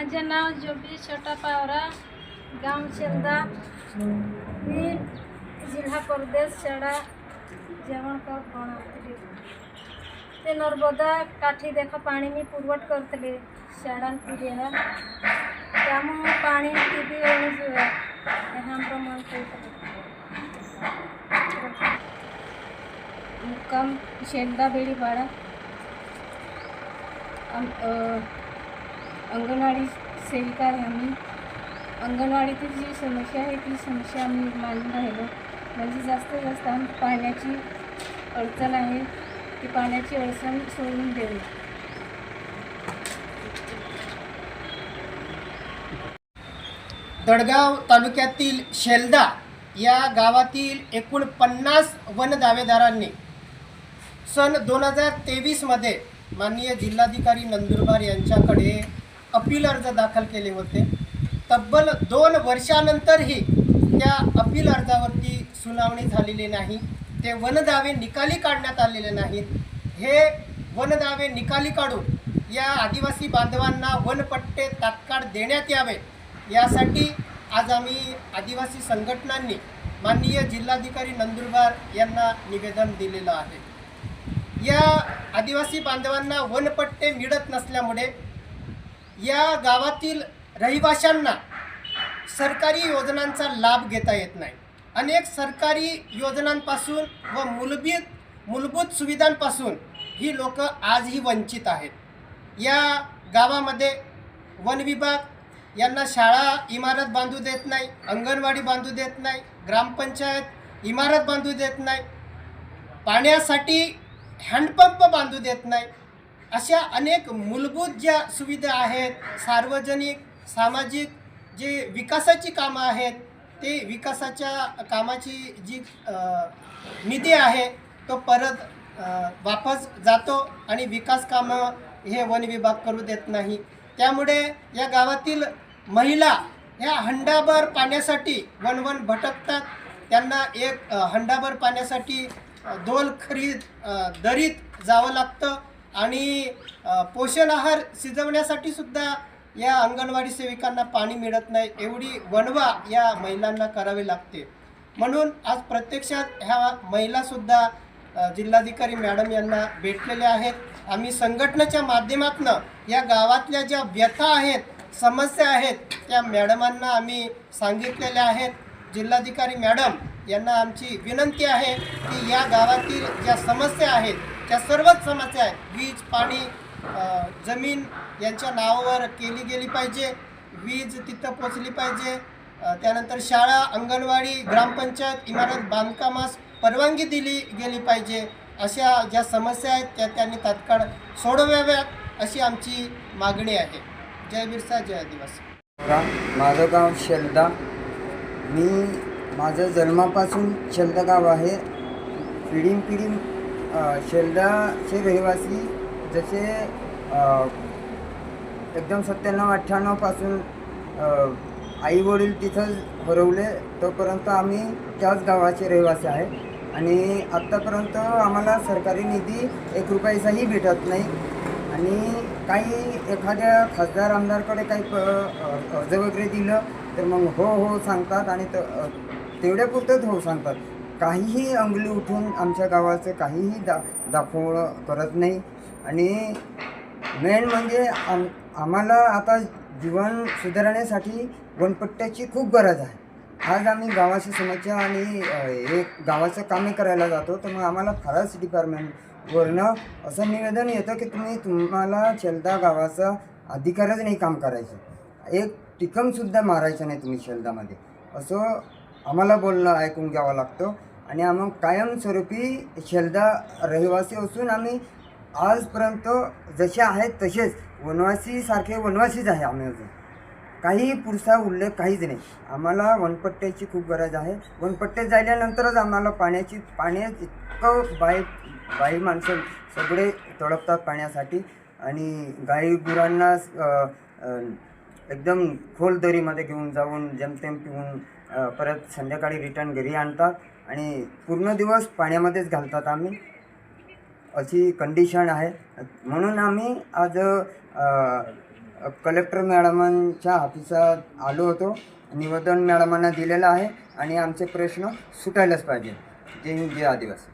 माझे नाव जोबी छोटा पावरा गाव शेंदा मी जिल्हा परदेश शाळा जेवणकर बनवते. ते नर्मदा काठी देख पाणी मी पुरवठ करतले शाळान पिढीला त्यामुळे पाणी किती ह्या प्रमाण मुक्काम शेंदा बेडीपाडा आम अंगणवाडी सेविका आहे आम्ही. अंगणवाडीतील जी समस्या आहे ती समस्या आम्ही मांडून राहिलो. म्हणजे जास्तीत जास्त आम्ही पाण्याची अडचण आहे ती पाण्याची अडचण सोडून देऊ. दडगाव तालुक्यातील शेलदा या गावातील एकूण पन्नास वन दावेदारांनी सन दोन हजार तेवीसमध्ये माननीय जिल्हाधिकारी नंदुरबार यांच्याकडे अपील अर्ज दाखल केले होते. तब्बल दोन वर्षानंतरही त्या अपील अर्जावरती सुनावणी झालेली नाही. ते वनदावे निकाली काढण्यात आलेले नाहीत. हे वनदावे निकाली काढून या आदिवासी बांधवांना वनपट्टे तात्काळ देण्यात यावे. यासाठी आज आम्ही आदिवासी संघटनांनी माननीय जिल्हाधिकारी नंदुरबार यांना निवेदन दिलेलं आहे. या आदिवासी बांधवांना वनपट्टे मिळत नसल्यामुळे या गावातील रहिवाशांना सरकारी योजनांचा लाभ घेता येत नाही. अनेक सरकारी योजनांपासून व मूलभूत मूलभूत सुविधांपासून ही लोक आजही वंचित आहेत. या गावामध्ये वन विभाग यांना शाळा इमारत बांधू देत नाही अंगणवाडी बांधू देत नाही ग्रामपंचायत इमारत बांधू देत नाही पाण्यासाठी हँडपंप बांधू देत नाही अशा अनेक मूलभूत ज्या सुविधा आहेत सार्वजनिक सामाजिक जे विकासाची कामं आहेत ते विकासाच्या कामाची जी निधी आहे तो परत वापस जातो आणि विकास कामं हे वन विभाग करू देत नाही. त्यामुळे या गावातील महिला ह्या हंडाभर पाण्यासाठी वनवन भटकतात. त्यांना एक हंडाभर पाण्यासाठी दोल खरीद दरीत जावं लागतं. आणि पोषण आहार शिजवण्यासाठी सुद्धा या अंगणवाडी सेविकांना पाणी मिळत नाही एवढी वणवा या महिलांना करावी लागते. म्हणून आज प्रत्यक्षात ह्या महिलासुद्धा जिल्हाधिकारी मॅडम यांना भेटलेल्या आहेत. आम्ही संघटनेच्या माध्यमातून या गावातल्या ज्या व्यथा आहेत समस्या आहेत त्या मॅडमांना आम्ही सांगितलेल्या आहेत. जिल्हाधिकारी मॅडम यांना आमची विनंती आहे की या गावातील ज्या समस्या आहेत त्या सर्वच समस्या आहेत. वीज पाणी जमीन यांच्या नावावर केली गेली पाहिजे. वीज तिथं पोचली पाहिजे. त्यानंतर शाळा अंगणवाडी ग्रामपंचायत इमारत बांधकामास परवानगी दिली गेली पाहिजे. अशा ज्या समस्या आहेत त्या त्यांनी तात्काळ सोडवाव्यात अशी आमची मागणी आहे. जय बिरसा जय आदिवासी. माझं गाव शेलदा. मी माझं जन्मापासून शेलदा गाव आहे. पिढीन पिढी शेलदाचे रहिवासी जसे एकदम सत्त्याण्णव अठ्ठ्याण्णवपासून आई वडील तिथंच हरवले तोपर्यंत आम्ही त्याच गावाचे रहिवासी आहे. आणि आत्तापर्यंत आम्हाला सरकारी निधी एक रुपयाचाही भेटत नाही. आणि काही एखाद्या खासदार आमदारकडे काही प अर्ज वगैरे दिलं तर मग हो हो सांगतात आणि त तेवढ्यापुरतंच हो सांगतात. काहीही अंगली उठून आमच्या गावाचं काहीही दा दाखवणं करत नाही. आणि मेन म्हणजे आम आम्हाला आता जीवन सुधारण्यासाठी वनपट्ट्याची खूप गरज आहे. आज आम्ही गावाची समस्या आणि एक गावाचं कामे करायला जातो तर मग आम्हाला फारच डिपार्टमेंटवरनं असं निवेदन येतं की तुम्ही तुम्हाला शेलदा गावाचा अधिकारच नाही काम करायचं. एक टिकमसुद्धा मारायचं नाही तुम्ही शेलदामध्ये. असं आम्हाला बोलणं ऐकून घ्यावं लागतं. आणि आम्ही कायमस्वरूपी शेलदा रहिवासी असून आम्ही आजपर्यंत जसे आहेत तसेच वनवासीसारखे वनवासीच आहे आम्ही अजून. काही पुरसा उल्लेख काहीच नाही. आम्हाला वनपट्ट्याची खूप गरज आहे. वनपट्ट्यात जायल्यानंतरच आम्हाला पाण्याची पाण्यात इतकं बाई बाई माणसं सगळे तडपतात पाण्यासाठी आणि गाई गुरांना एकदम खोल दरीमध्ये घेऊन जाऊन जेमतेम पिऊन परत संध्याकाळी रिटर्न घरी आणतात. आणि पूर्ण दिवस पाण्यामध्येच घालतात आम्ही. अशी कंडिशन आहे. म्हणून आम्ही आज कलेक्टर मॅडमांच्या ऑफिसात आलो होतो. निवेदन मॅडमांना दिलेलं आहे. आणि आमचे प्रश्न सुटायलाच पाहिजे जय हिंद जय आदिवासी.